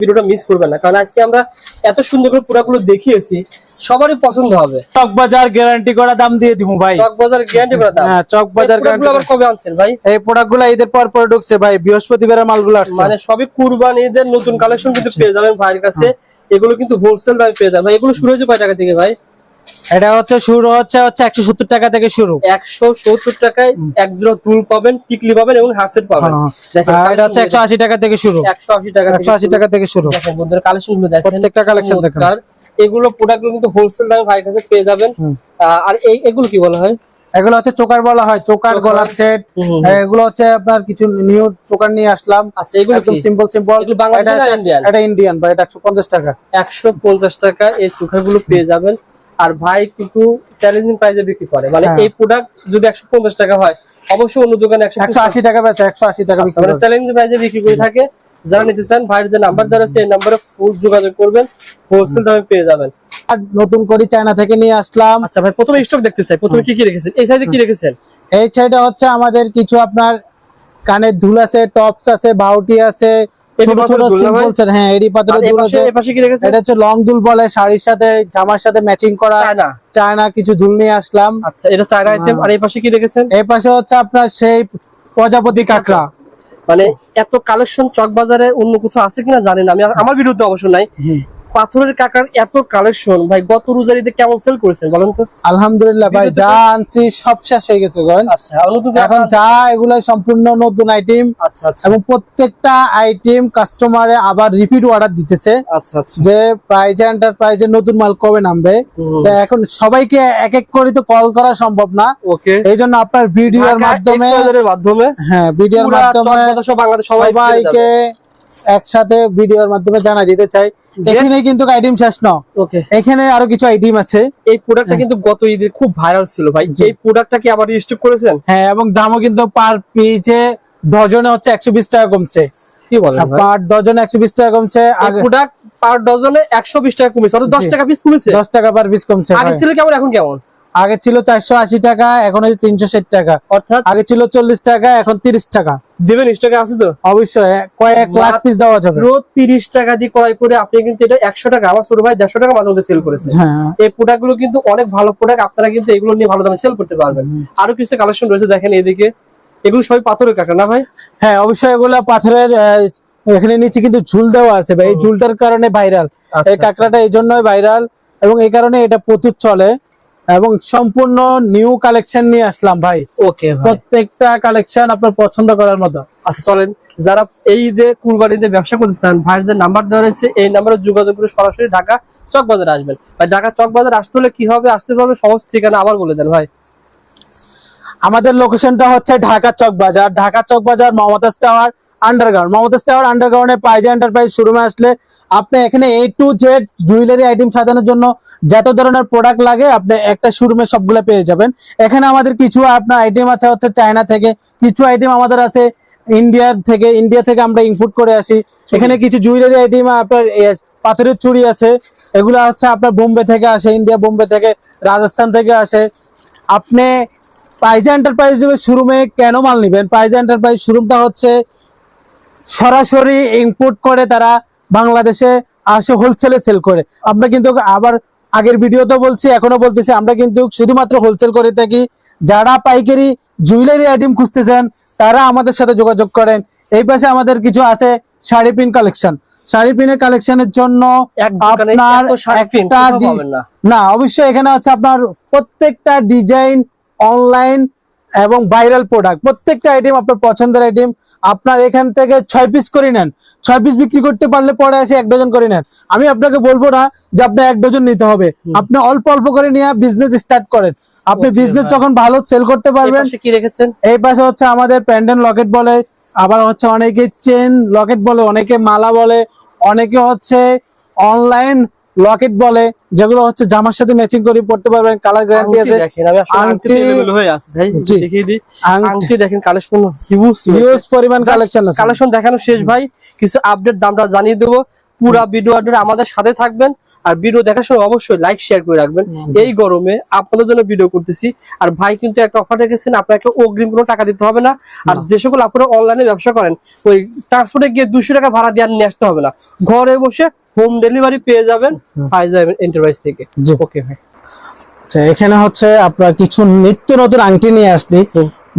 ভিডিওটা মিস করবেন না। কারণ আজকে আমরা এত সুন্দর করে পুরাগুলো দেখিয়েছি সবারই পছন্দ হবে। চক বাজার গ্যারান্টি করা দাম দিয়ে দিব ভাই। চক বাজার গ্যারান্টি করা দাম। হ্যাঁ চক বাজার গ্যারান্টি আবার কবে আনছেন ভাই? এই প্রোডাক্টগুলো ঈদের পর পর ঢুকছে ভাই বৃহস্পতিবারের মালগুলো আসছে। মানে সবই কুরবানিদের নতুন কালেকশন কিন্তু পেয়ে যাবেন ভাইয়ের কাছে। এগুলো কিন্তু হোলসেল দামে পেয়ে যাবেন ভাই। এগুলো শুরু হয়েছে কয় টাকা থেকে ভাই? এটা হচ্ছে শুরু হচ্ছে হচ্ছে একশো সত্তর টাকা থেকে শুরু। একশো সত্তর টাকায় এক জোড়া দুল পাবেন টিকলি পাবেন এবং হারসেট পাবেন। হ্যাঁ। দেখেন আর এটা হচ্ছে একশো আশি টাকা থেকে শুরু। একশো আশি টাকা একশো আশি টাকা থেকে শুরু। দেখেন বন্ধুরা কালেকশনগুলো দেখেন প্রত্যেকটা collection দেখেন। চমৎকার। এগুলো প্রোডাক্টগুলো কিন্তু হোলসেল দামে ভাইয়ের কাছে পেয়ে যাবেন। আর এই এগুলো কি বলা হয়? এগুলো হচ্ছে চোকার বলা হয় চোকার। গলার সেট এগুলো হচ্ছে আপনার কিছু নিউ চোকার নিয়ে আসলাম। আচ্ছা এগুলো একদম সিম্পল সিম্পল? এটা ইন্ডিয়ান ভাই এটা একশো পঞ্চাশ টাকা। একশো পঞ্চাশ টাকা এই চোখাগুলো পেয়ে যাবেন। আর ভাই কিন্তু চ্যালেঞ্জিং প্রাইসে বিক্রি করে। মানে হ্যাঁ। এই প্রোডাক্ট যদি একশো পঞ্চাশ টাকা হয় অবশ্যই অন্য দোকানে একশো আশি টাকা বেচে একশো আশি টাকা বিক্রি মানে চ্যালেঞ্জিং প্রাইসে বিক্রি করে থাকে। যারা নিতে চান ভাইয়ের যে নাম্বার আছে এই নাম্বারে ফুল যোগাযোগ করবেন। হোলসেল দামে পেয়ে যাবেন। আর নতুন করে চায়না থেকে নিয়ে আসলাম। আচ্ছা ভাই প্রথমে স্টক দেখতে চাই। প্রথমে কি কি রেখেছেন? এই সাইজে কি রেখেছেন? এই সাইডে হচ্ছে আমাদের কিছু আপনার কানের দুল আছে টপস আছে বাউটি আছে ছোট ছোট? সিম্পল হ্যাঁ এডি দুল আছে এটা হচ্ছে লং দুল বলে শাড়ির সাথে জামার সাথে ম্যাচিং করা। চায়না। কিছু দুল নিয়ে আসলাম। আচ্ছা এটা চায়না আইটেম আর এই পাশে কি রেখেছেন? এই পাশে হচ্ছে আপনার সেই প্রজাপতি কাকড়া। মানে এত কালেকশন চক বাজারে অন্য কোথাও আছে কিনা জানেন আমি আমার বিরুদ্ধে অবশ্য নাই। পাথরের কাকার এত কালেকশন ভাই গত রোজারিতে কেমন সেল করেছেন বলেন তো? আলহামদুলিল্লাহ ভাই যা আনছি সব শেষ হয়ে গেছে আচ্ছা এখন যা এগুলো সম্পূর্ণ নতুন আইটেম আচ্ছা আচ্ছা। এবং প্রত্যেকটা আইটেম কাস্টমারে আবার রিপিট অর্ডার দিতেছে। আচ্ছা আচ্ছা। যে প্রাইজ এন্টারপ্রাইজে নতুন মাল কবে নামবে। তো এখন সবাইকে এক এক করে তো কল করা সম্ভব না। ওকে। এই জন্য আপনার ভিডিওর মাধ্যমে মাধ্যমে হ্যাঁ ভিডিওর মাধ্যমে সবাইকে একসাথে ভিডিওর মাধ্যমে জানা দিতে চাই। এখানে কিন্তু আইটেম শেষ ন। ওকে এখানে আরও কিছু আইটেম আছে। এই প্রোডাক্টটা কিন্তু গত ঈদে খুব ভাইরাল ছিল ভাই। এই প্রোডাক্টটা কি আবার রিস্টক করেছেন? হ্যাঁ এবং দামও কিন্তু পার পিসে ডজনে হচ্ছে একশো বিশ টাকা কমছে। কি বলেন পার ডজনে একশো বিশ টাকা কমছে। আর প্রোডাক্ট পার ডজনে একশো বিশ টাকা কমেছে অর্থাৎ দশ। টাকা পিস কমেছে? দশ টাকা পার পিস কমছে আগে ছিল কেমন এখন কেমন? আগে ছিল চারশো আশি টাকা এখন হচ্ছে তিনশো ষাট টাকা। অর্থাৎ? আগে ছিল চল্লিশ টাকা এখন তিরিশ টাকা। দেবেন স্টকে আছে তো? অবশ্যই কয়েক লাখ পিস দেওয়া যাবে। মাত্র তিরিশ টাকা দিয়ে ক্রয় করে আপনি কিন্তু এটা একশো টাকা আমার ছোট ভাই দেড়শো টাকা মাঝে মধ্যে সেল করেছে। হ্যাঁ। এই প্রোডাক্টগুলো কিন্তু অনেক ভালো প্রোডাক্ট আপনারা কিন্তু এগুলো নিয়ে ভালো দামে সেল করতে পারবেন। আরও কিছু কালেকশন রয়েছে দেখেন এদিকে। এগুলো সবই পাথরের কাকা না ভাই? হ্যাঁ অবশ্যই এগুলা পাথরের এখানে নিচে কিন্তু ঝুল দেওয়া আছে ভাই। এই ঝুলটার কারণে ভাইরাল আচ্ছা, এই কাঁকড়াটা এই জন্যই ভাইরাল এবং এই কারণে এটা প্রচুর চলে। এবং সম্পূর্ণ নিউ কালেকশন নিয়ে আসলাম ভাই। ওকে প্রত্যেকটা কালেকশন আপনার পছন্দ করার মতো। আচ্ছা চলেন। যারা এই ঈদে কুরবানিতে ব্যবসা করতে চান ভাইয়ের যে নাম্বার দেওয়া রয়েছে এই নাম্বারে যোগাযোগ করে সরাসরি ঢাকা চক বাজারে আসবেন। ভাই ঢাকা চক বাজার আসতে হলে কি হবে? আসতে হবে সহজ ঠিকানা আবার বলে দেন ভাই। আমাদের লোকেশনটা হচ্ছে ঢাকা চক বাজার। Dhaka Chawk Bazar Momtaz tower underground Momtaz tower আন্ডারগ্রাউন্ডে পাইজা এন্টারপ্রাইজ শোরুমে আসলে আপনি এখানে A to Z jewellery item সাজানোর জন্য যত ধরনের প্রোডাক্ট লাগে আপনি একটা শোরুমে সবগুলো পেয়ে যাবেন। এখানে আমাদের কিছু আপনার আইটেম আছে হচ্ছে চায়না থেকে কিছু আইটেম আমাদের আছে ইন্ডিয়ার থেকে ইন্ডিয়া থেকে আমরা ইনপুট করে আসি। এখানে কিছু জুয়েলারি আইটেম আপনার পাথরের চুড়ি আছে এগুলো হচ্ছে আপনার বোম্বে থেকে আসে ইন্ডিয়া বোম্বে থেকে রাজস্থান থেকে আসে। আপনি পাইজা এন্টারপ্রাইজ শোরুমে কেন মাল নিবেন? পাইজা এন্টারপ্রাইজ শোরুমটা হচ্ছে সরাসরি ইম্পোর্ট করে তারা বাংলাদেশে আসে হোলসেলে সেল করে। আমরা কিন্তু আবার আগের ভিডিওতে বলছি এখনও বলতেছি আমরা কিন্তু শুধুমাত্র হোলসেল করে থাকি। যারা পাইকারি জুয়েলারি আইটেম খুঁজতেছেন তারা আমাদের সাথে যোগাযোগ করেন। এই পাশে আমাদের কিছু আছে শাড়ি পিন কালেকশন শাড়ি পিনের কালেকশনের জন্য আপনার একটা না। না অবশ্যই এখানে হচ্ছে আপনার প্রত্যেকটা ডিজাইন অনলাইন এবং ভাইরাল প্রোডাক্ট প্রত্যেকটা আইটেম আপনার পছন্দের আইটেম আপনার এখান থেকে ছয় পিস করে নেন। ছয় পিস বিক্রি করতে পারলে পরে এসে এক ডজন করে নেন। আমি আপনাকে বলব না যে আপনি এক ডজন নিতে হবে। আপনি অল্প অল্প করে নিয়ে বিজনেস স্টার্ট করেন। আপনি বিজনেস যখন ভালো সেল করতে পারবেন কি রেখেছেন? এই পাশে হচ্ছে আমাদের প্যান্ডেল লকেট বলে আবার হচ্ছে অনেকে চেন লকেট বলে অনেকে মালা বলে অনেকে হচ্ছে অনলাইন লকেট বলে যেগুলো হচ্ছে জামার সাথে ম্যাচিং করে পড়তে পারবেন কালার গ্যারান্টি আছে। দেখেন আমি আসলে আংটি আংটি- হয়ে আছে ভাই দেখিয়ে দিই। আংটি আংটি দেখেন কালেকশন হিউজ হিউজ পরিমাণ কালেকশন আছে। কালেকশন দেখানো শেষ ভাই। কিছু আপডেট দামটা জানিয়ে দেবো। পুরা ভিডিও আপডেট আমাদের সাথে থাকবেন। আর ভিডিও দেখার সময় অবশ্যই লাইক শেয়ার করে রাখবেন। এই গরমে আপনাদের জন্য ভিডিও করতেছি। আর ভাই কিন্তু একটা অফার রেখেছেন আপনাকে অগ্রিম কোনো টাকা দিতে হবে না। আর যে সকল আপনারা অনলাইনে ব্যবসা করেন ওই ট্রান্সপোর্টে গিয়ে দুশো টাকা ভাড়া দিয়ে আর নিয়ে আসতে হবে না। ঘরে বসে হোম ডেলিভারি পেয়ে যাবেন ফাইজা এন্টারপ্রাইজ থেকে। ওকে ভাই। আচ্ছা, এখানে হচ্ছে আপনার কিছু নিত্য নতুন আংটি নিয়ে আসলি।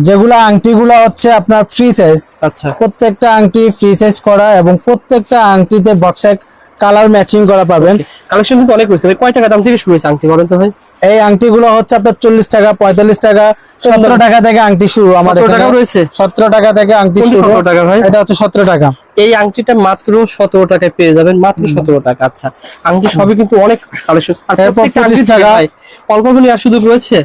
যেগুলা আংটিগুলো হচ্ছে আপনার ফ্রি সাইজ আচ্ছা। প্রত্যেকটা আংটি ফ্রি সাইজ করা এবং প্রত্যেকটা আংটিতে বক্সে কালার ম্যাচিং করা পাবেন। কালেকশন কিন্তু অনেক রয়েছে কয় টাকা দাম থেকে শুরু হয়েছে আংটি বলেন তো ভাই? এই আংটিগুলো হচ্ছে আপনার চল্লিশ টাকা পঁয়তাল্লিশ টাকা সতেরো টাকা থেকে আংটি শুরু আমাদের 17 টাকা রয়েছে? সতেরো টাকা থেকে আংটি শুরু। 17 টাকা ভাই? এটা হচ্ছে সতেরো টাকা। এই আংটিটা মাত্র সতেরো টাকায় পেয়ে যাবেন মাত্র সতেরো টাকা। আচ্ছা আংটি সবই কিন্তু অনেক কালেকশন। আর এরপর প্রত্যেকটা 25 আংটি টাকা। টাকা অল্প গুলি আর সুযোগ রয়েছে?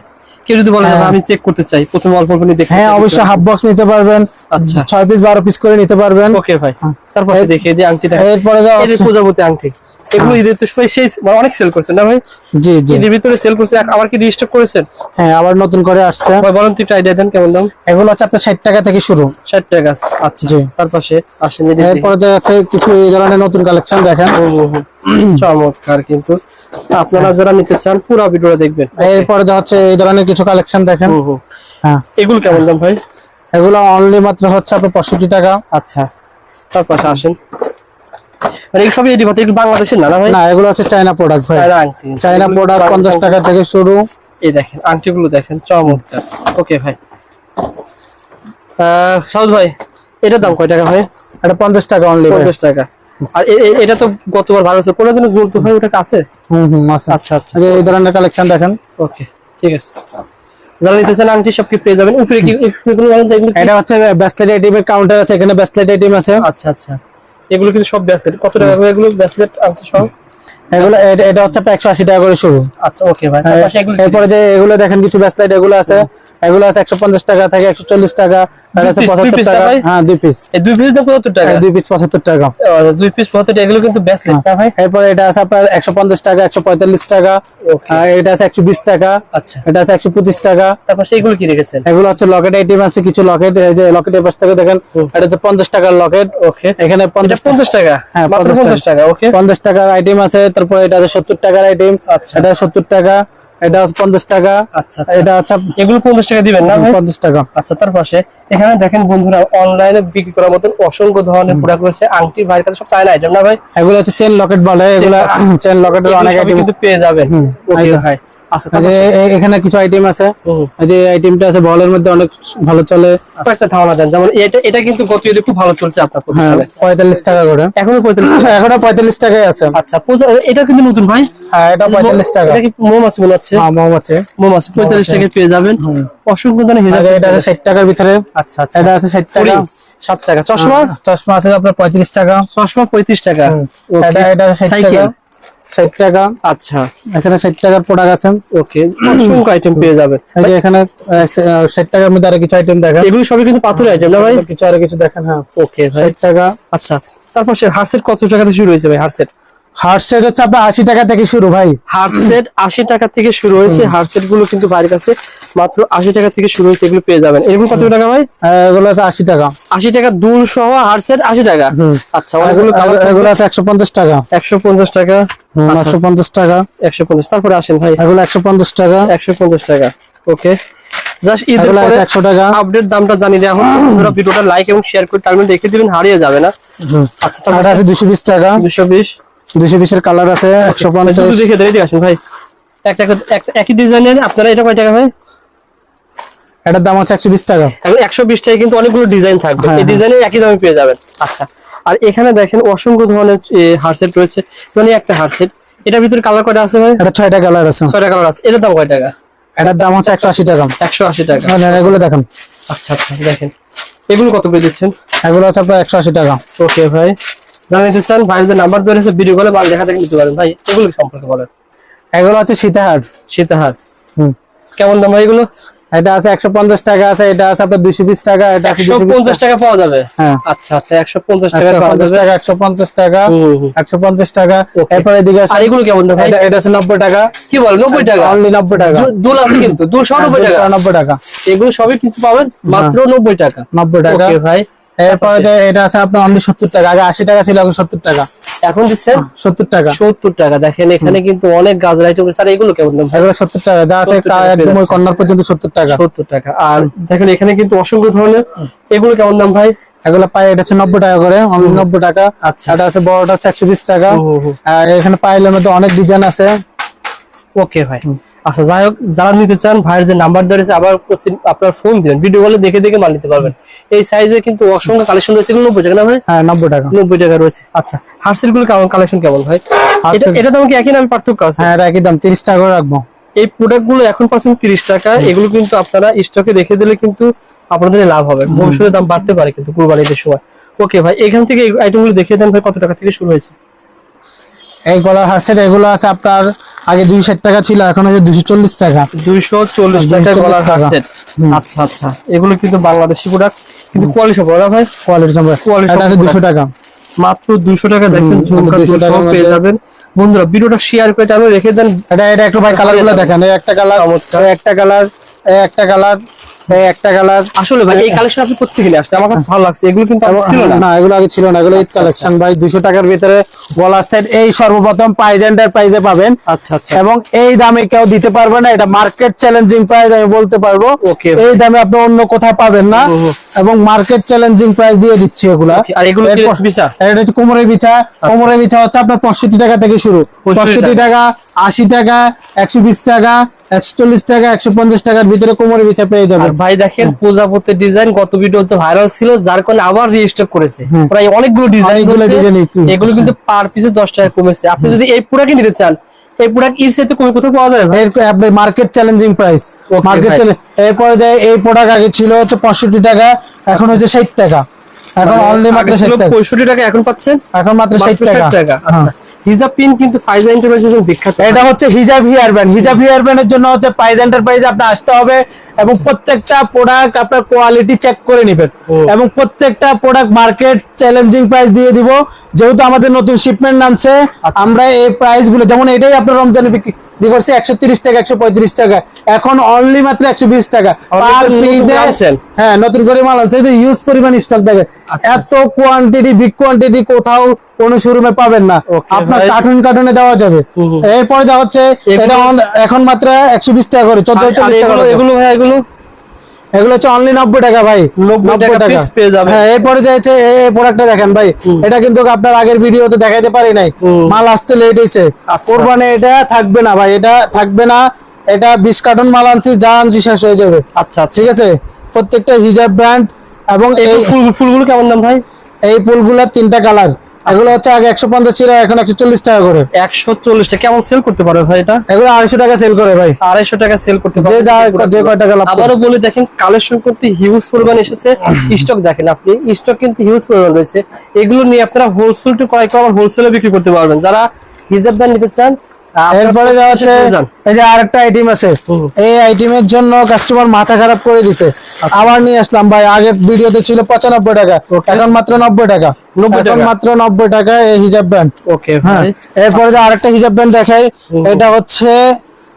কেউ যদি বলে হ্যাঁ। আমি চেক করতে চাই প্রথমে অল্প অল্প নিয়ে হ্যাঁ অবশ্যই হাফ বক্স নিতে পারবেন। আচ্ছা। ছয় পিস বারো পিস করে নিতে পারবেন। ওকে ভাই। তারপর দেখে যে আংটি দেখা এরপরে যাওয়া এই পূজাবতী আংটি। এগুলো ঈদের তো সময় সেই মানে অনেক সেল করছেন না ভাই? জি জি। ঈদের ভিতরে সেল করছেন আবার কি রিস্টক করেছেন? হ্যাঁ আবার নতুন করে আসছে। ভাই বলেন আইডিয়া দেন কেমন দাম? এগুলো হচ্ছে আপনার ষাট টাকা থেকে শুরু। ষাট টাকা আচ্ছা জি। তার পাশে আসেন। এরপরে যাচ্ছে কিছু এই ধরনের নতুন কালেকশন দেখেন। চমৎকার কিন্তু। আপনারা যারা নিতে চান পুরো ভিডিওটা দেখবেন। এরপরে যাচ্ছে এই ধরনের কিছু কালেকশন দেখেন। হ্যাঁ। এগুলো কেমন দাম ভাই? এগুলো অনলি মাত্র হচ্ছে আপনার পঁয়ষট্টি টাকা। আচ্ছা তার পাশে আসেন। এই সবই এটি এগুলো বাংলাদেশের না না ভাই? না এগুলো হচ্ছে চায়না প্রোডাক্ট ভাই। চায়না প্রোডাক্ট পঞ্চাশ। টাকা থেকে শুরু। এই দেখেন আংটিগুলো দেখেন চমৎকার। ওকে ভাই। আহ, সাউদ ভাই এটার দাম কয় টাকা ভাই? এটা পঞ্চাশ টাকা অনলি পঞ্চাশ টাকা। আর এটা তো গতবার ভালো ছিল। কোনো দিনও জুলতো ভাই ওটা কাছে? হুম হুম আচ্ছা আচ্ছা। এই ধরনের কালেকশন দেখেন। ওকে ঠিক আছে। যারা নিতে চান আংটি সব কি পেয়ে যাবেন। উপরে কি এটা হচ্ছে ব্যাসলেট আইটেমের কাউন্টার আছে এখানে ব্যাসলেট আইটেম আছে। আচ্ছা আচ্ছা। এগুলো কিন্তু সব ব্যাসলেট কত টাকা করে এগুলো ব্যাসলেট আংটি সব এগুলো এটা- হচ্ছে একশো আশি টাকা করে শুরু। আচ্ছা ওকে ভাই। এগুলো এরপরে যে এগুলো দেখেন কিছু ব্যাসলেট এগুলো আছে। এগুলো আছে একশো পঞ্চাশ টাকা থেকে একশো চল্লিশ টাকা আর আছে piece, দুই পঁচাত্তর piece না টাকা হ্যাঁ দুই পিস এই দুই পিস দাম কত টাকা? দুই পিস পঁচাত্তর টাকা। দুই পিস পঁচাত্তর টাকা, এগুলো কিন্তু ভাই? এরপরে এটা আছে আপনার একশো পঞ্চাশ টাকা একশো পঁয়তাল্লিশ টাকা আর এটা আছে একশো বিশ টাকা আচ্ছা। এটা আছে একশো পঁচিশ টাকা। তারপর এগুলো কি রেখেছেন? এগুলো হচ্ছে লকেট আইটেম আছে কিছু লকেট এই যে লকেটের পাশ থেকে দেখেন এটা হচ্ছে পঞ্চাশ টাকার লকেট। ওকে এখানে এটা পঞ্চাশ পঞ্চাশ টাকা? হ্যাঁ, 50 টাকা। ওকে পঞ্চাশ টাকার আইটেম আছে তারপর এটা আছে সত্তর টাকার আইটেম আচ্ছা। এটা সত্তর টাকা। এটা টাকা। আচ্ছা আচ্ছা। এটা আচ্ছা এগুলো পঞ্চাশ টাকা দিবেন না ভাই? পঞ্চাশ টাকা। আচ্ছা তার পাশে এখানে দেখেন বন্ধুরা অনলাইনে বিক্রি করার মতন অসংখ্য ধরনের প্রোডাক্ট রয়েছে। আংটি ভাইয়ের কাছে সব চায়না আইটেম না ভাই? এগুলো হচ্ছে চেন লকেট বলে। এগুলো চেন লকেটের অনেক আইটেম কিন্তু পেয়ে যাবে ওকে ভাই। এখানে কিছু আইটেম আছে। যে আইটেমটা আছে বলের মধ্যে অনেক ভালো চলে। কয়েকটা ধারণা দেন যেমন এটা এটা কিন্তু গত ঈদে খুব ভালো চলছে আপনার হ্যাঁ প্রতিষ্ঠানে। পঁয়তাল্লিশ টাকা করে। এখনও পঁয়তাল্লিশ এখনও পঁয়তাল্লিশ টাকাই আছে। আচ্ছা এটা কিন্তু নতুন ভাই? হ্যাঁ এটা পঁয়তাল্লিশ টাকা। এটা কি মৌমাছি মনে হচ্ছে হ্যাঁ মৌমাছি। মৌমাছি পঁয়তাল্লিশ টাকায় পেয়ে যাবেন। অসংখ্য ধরনের হিসাব এটা আছে ষাট টাকার ভিতরে। আচ্ছা আচ্ছা। এটা আছে ষাট টাকা। কুড়ি, সাত টাকা। চশমা? চশমা আছে আপনার পঁয়ত্রিশ টাকা। চশমা পঁয়ত্রিশ টাকা। এটা এটা ষাট সাইকেল? টাকা। ষাট টাকা। আচ্ছা। এখানে ষাট টাকার প্রোডাক্ট আছে। ওকে অসংখ্য আইটেম পেয়ে যাবে। এখানে ষাট টাকার মধ্যে আরও কিছু আইটেম দেখেন। এগুলো সবই কিন্তু পাথরের আইটেম না ভাই? কিছু আরও কিছু দেখেন হ্যাঁ। ওকে ভাই। ষাট টাকা। আচ্ছা তারপর সে হারসেট কত টাকা থেকে শুরু হয়েছে ভাই হারসেট হার্ট সেট হচ্ছে আপনার আশি টাকা থেকে শুরু ভাই। হারসেট আশি টাকা থেকে শুরু হয়েছে। হারসেটগুলো কিন্তু বাড়ির কাছে মাত্র আশি টাকা থেকে শুরু হয়েছে এগুলো পেয়ে যাবেন। এরকম কত টাকা ভাই? এগুলো আছে আশি টাকা। আশি টাকা দুল সহ হারসেট আশি টাকা? আচ্ছা এগুলো- এগুলো আছে একশো পঞ্চাশ টাকা। একশো পঞ্চাশ টাকা। আচ্ছা, একশো পঞ্চাশ টাকা। একশো পঞ্চাশ তারপরে আসেন ভাই। এগুলো একশো পঞ্চাশ টাকা। একশো পঞ্চাশ টাকা। ওকে জাস্ট ঈদের পরে টাকা। আপডেট দামটা জানিয়ে দেওয়া হচ্ছে। আপনারা ভিডিওটা লাইক এবং শেয়ার করে টাইমে দেখে দিবেন হারিয়ে যাবে না। আচ্ছা আর আছে দুশো বিশ টাকা। দুশো বিশ। দুশো বিশের কালার আছে একশো পঞ্চাশ। ভাই। একটা একই ডিজাইনের আপনারা এটা কয় টাকা ভাই? এটার দাম হচ্ছে একশো বিশ টাকা। এখন একশো বিশ টাকা কিন্তু অনেকগুলো ডিজাইন থাকবে। হ্যাঁ, এই হ্যাঁ। ডিজাইনে একই দামে পেয়ে যাবেন। আচ্ছা আর এখানে দেখেন অসংখ্য ধরনের হারসেট রয়েছে। মানে একটা হারসেট এটার ভিতরে কালার কয়টা আছে ভাই? এটা ছয়টা কালার আছে। ছয়টা কালার আছে। এটার দাম কয় টাকা? এটার দাম হচ্ছে একশো আশি টাকা। একশো আশি টাকা। না, এগুলো দেখেন। আচ্ছা আচ্ছা দেখেন। এগুলো কত করে দিচ্ছেন এগুলো হচ্ছে আপনার একশো আশি টাকা। ওকে ভাই। জানাইতে চান ভাইয়ের যে নাম্বার দেওয়া আছে ভিডিও কলে মাল দেখা থেকে নিতে পারেন। ভাই এগুলো সম্পর্কে বলেন? এগুলো হচ্ছে সীতাহার। সীতাহার। হুম। কেমন দাম এগুলো? এটা আছে একশো পঞ্চাশ টাকা আছে এটা আছে আপনার দুশো বিশ টাকা এটা আছে একশো দুশো পঞ্চাশ টাকা। পাওয়া যাবে? হ্যাঁ। আচ্ছা আচ্ছা একশো পঞ্চাশ টাকা পাওয়া যাবে। টাকা একশো পঞ্চাশ টাকা. এরপরে এদিকে আর এগুলো কেমন দাম এটা এটা আছে নব্বই টাকা। কি বল নব্বই টাকা? অনলি নব্বই টাকা। দুল আছে কিন্তু দুল সহ নব্বই টাকা। নব্বই টাকা। এগুলো সবই কিন্তু পাবেন মাত্র নব্বই টাকা। নব্বই টাকা। ওকে ভাই। এরপরে যে এটা আছে আপনার অনলি সত্তর টাকা। আগে আশি টাকা ছিল এখন সত্তর টাকা। এখন দিচ্ছেন সত্তর টাকা। সত্তর টাকা। দেখেন এখানে কিন্তু অনেক গাছ আইটেম স্যার এগুলো কেমন দাম? এগুলো সত্তর টাকা। যা আছে একদম ওই কর্নার পর্যন্ত সত্তর টাকা। সত্তর টাকা। আর দেখেন এখানে কিন্তু অসংখ্য ধরনের। এগুলো কেমন দাম ভাই? এগুলো পাই এটা হচ্ছে নব্বই টাকা করে নব্বই টাকা। আচ্ছা। এটা আছে বড়টা হচ্ছে একশো বিশ টাকা। আর এখানে পাইলের মধ্যে অনেক ডিজাইন আছে। ওকে ভাই। আচ্ছা যাই হোক যারা নিতে চান ভাইয়ের যে নাম্বার ধরেছে আবার আপনার ফোন দিবেন ভিডিও কলে দেখে দেখে মাল নিতে পারবেন। এই সাইজে কিন্তু অসংখ্য কালেকশন রয়েছে নব্বই টাকা না ভাই? হ্যাঁ নব্বই টাকা। নব্বই টাকা রয়েছে। আচ্ছা হার্সেলগুলো কেমন কালেকশন কেমন ভাই? এটা তো আমাকে একই নামে পার্থক্য আছে? হ্যাঁ একই দাম তিরিশ টাকা রাখব। এই প্রোডাক্টগুলো এখন পাচ্ছেন তিরিশ টাকা এগুলো কিন্তু আপনারা স্টকে রেখে দিলে কিন্তু আপনাদের লাভ হবে। ভবিষ্যতে দাম বাড়তে পারে কিন্তু কুরবানিদের সময়। ওকে ভাই এখান থেকে আইটেমগুলো দেখিয়ে দেন ভাই কত টাকা থেকে শুরু হয়েছে? এই গলার হারসেট এগুলো আছে আপনার আগে দুইশো ষাট টাকা ছিল এখন আছে দুশো চল্লিশ টাকা। দুইশো চল্লিশ টাকা 240 গলার টাকা। আচ্ছা আচ্ছা। এগুলো কিন্তু বাংলাদেশি প্রোডাক্ট কিন্তু কোয়ালিটি সব ভাই। কোয়ালিটি সম্পর্কে। কোয়ালিটি আছে দুশো টাকা। মাত্র দুশো টাকা দেখেন ঝুমকা দুশো টাকা পেয়ে যাবেন। বন্ধুরা ভিডিওটা শেয়ার করে আমি রেখে দেন। এটা এটা একটু ভাই কালারগুলো দেখেন। একটা কালার। একটা কালার একটা কালার এই একটা কালার। আসলে ভাই এই কালেকশন আপনি কোথেকে নিয়ে আসছে আমার কাছে ভালো লাগছে। এগুলো কিন্তু ছিল না। না এগুলো আগে ছিল না এগুলো কালেকশন ভাই দুশো টাকার ভিতরে গলার সেট এই সর্বপ্রথম পাইজেন্ডার প্রাইজে পাবেন। আচ্ছা আচ্ছা। এবং এই দামে কেউ দিতে পারবে না এটা মার্কেট চ্যালেঞ্জিং প্রাইস আমি বলতে পারব। Okay. এই দামে আপনি অন্য কোথাও পাবেন না। এবং মার্কেট চ্যালেঞ্জিং প্রাইস দিয়ে দিচ্ছি এগুলা। আর এগুলো কি বিছা? এটা হচ্ছে কোমরের বিছা কোমরের বিছা হচ্ছে আপনার পঁয়ষট্টি টাকা থেকে শুরু। 65 টাকা আশি টাকা একশো বিশ টাকা একশো চল্লিশ টাকা একশো পঞ্চাশ টাকার ভিতরে কোমরের বিছা পেয়ে যাবেন। ভাই দেখেন পূজাপতির ডিজাইন গত ভিডিওতে ভাইরাল ছিল যার কারণে আবার রিস্টক করেছে। প্রায় অনেকগুলো ডিজাইন এগুলো কিন্তু পার পিসে দশ টাকা কমেছে। আপনি যদি এই প্রোডাক্ট নিতে চান এই প্রোডাক্টের সাথে কমে কোথাও পাওয়া যায় ভাই? আপনি market challenging price market. Challenge এরপরে এই প্রোডাক্ট আগে ছিল হচ্ছে টাকা এখন হচ্ছে ষাট টাকা। এখন অনলি মাত্র ষাট টাকা। পঁয়ষট্টি টাকা এখন পাচ্ছেন এখন মাত্র টাকা। আচ্ছা। হিজাব পিন কিন্তু ফাইজা এন্টারপ্রাইজের বিখ্যাত। এটা হচ্ছে হিজাব হেয়ার ব্যান্ড হিজাব হেয়ার ব্যান্ডের জন্য হচ্ছে ফাইজা এন্টারপ্রাইজ আপনি আসতে হবে এবং প্রত্যেকটা প্রোডাক্ট আপনার কোয়ালিটি চেক করে নেবেন। এবং প্রত্যেকটা প্রোডাক্ট মার্কেট চ্যালেঞ্জিং প্রাইস দিয়ে দিব। যেহেতু আমাদের নতুন শিপমেন্ট নামছে আচ্ছা। আমরা এই প্রাইসগুলো যেমন এটাই আপনার রমজানে বিক্রি বিক্রি করছি একশো টাকা একশো পঁয়ত্রিশ টাকা। এখন অনলি মাত্র একশো বিশ টাকা। পার পিজে হ্যাঁ নতুন করে মাল আছে যে ইউজ পরিমাণ স্টক আচ্ছা, এত কোয়ান্টিটি বিগ কোয়ান্টিটি কোথাও কোন শোরুমে পাবেন না। আপনার। কার্টুন কার্টুনে দেওয়া যাবে। এরপরে দেওয়া হচ্ছে এটা এখন মাত্র একশো বিশ টাকা করে চোদ্দ টাকা এগুলো এগুলো? এগুলো হচ্ছে অনলি নব্বই টাকা ভাই 90 টাকা piece পেয়ে যাবেন। হ্যাঁ এরপরে যে হচ্ছে এই- প্রোডাক্টটা দেখেন ভাই এটা কিন্তু আপনার আগের ভিডিওতে দেখাইতে পারি নাই। মাল আসতে লেট হয়েছে আচ্ছা। কোরবানি এটা থাকবে না ভাই এটা থাকবে না। এটা বিশ কার্টন মাল আনছি যা আনছি শেষ হয়ে যাবে। আচ্ছা আচ্ছা। ঠিক আছে? প্রত্যেকটা হিজাব ব্র্যান্ড এবং এই এই ফুলগুলো কেমন দাম ভাই? এই ফুলগুলার তিনটা কালার এগুলো হচ্ছে আগে একশো পঞ্চাশ ছিল এখন একশো চল্লিশ টাকা করে। একশো চল্লিশ টাকা। কেমন সেল করতে পারবে ভাই এটা? এগুলো আড়াইশো টাকা সেল করে ভাই। আড়াইশো টাকা সেল করতে পারবে। যা যে কয় টাকা লাভ আবারও বলি দেখেন কালেকশন করতে হিউজ পরিমাণ এসেছে। স্টক দেখেন আপনি স্টক কিন্তু হিউজ পরিমাণ রয়েছে। এগুলো নিয়ে আপনারা হোলসেল টু ক্রয় করে হোলসেলে বিক্রি করতে পারবেন। যারা হিজাব ব্যান্ড নিতে চান এরপরে যা হচ্ছে এই যে আরেকটা আইটেম আছে এই আইটেমের জন্য কাস্টমার মাথা খারাপ করে দিছে। আবার নিয়ে আসলাম ভাই আগের ভিডিওতে ছিল পঁচানব্বই টাকা. এখন মাত্র নব্বই টাকা। 90 এখন টাকা। মাত্র নব্বই টাকা এই হিজাব ব্যান্ড ওকে হ্যাঁ ভাই এরপরে যে আরেকটা হিজাব ব্যান্ড দেখাই এটা হচ্ছে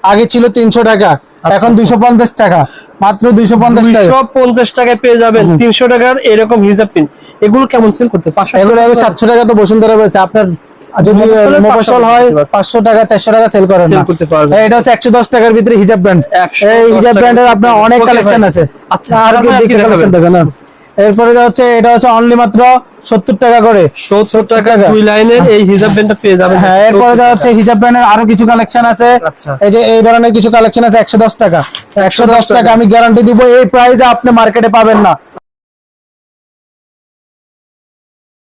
আগে ছিল তিনশো টাকা আচ্ছা, এখন দুইশো পঞ্চাশ টাকা মাত্র দুইশো পঞ্চাশ টাকা। দুইশো পঞ্চাশ টাকায় পেয়ে যাবেন তিনশো টাকার এরকম হিজাব পিন এগুলো কেমন সেল করতে পাঁচশো এগুলো এগুলো সাতশো টাকা তো বসুন্ধরা রয়েছে আপনার যদি মফসল হয় করতে পারবেন। পাঁচশো টাকা চারশো টাকা সেল করেন করতে পারবেন। এটা হচ্ছে একশো দশ টাকার ভিতরে হিজাব ব্র্যান্ড এই হিজাব ব্র্যান্ডের আপনার অনেক কালেকশন আছে। আচ্ছা, আর কি কালেকশন? দেখেন এরপরে যা হচ্ছে এটা হচ্ছে অনলি মাত্র সত্তর টাকা করে। সত্তর টাকা টাকা। দুই লাইনের এই হিজাব ব্যান্ডটা পেয়ে যাবেন। হ্যাঁ এরপরে যা হচ্ছে হিজাব ব্র্যান্ডের আরও কিছু কালেকশন আছে। আচ্ছা। এই যে এই ধরনের কিছু কালেকশন আছে একশো দশ টাকা। একশো দশ টাকা আমি গ্যারান্টি দিব এই প্রাইসে আপনি মার্কেটে পাবেন না।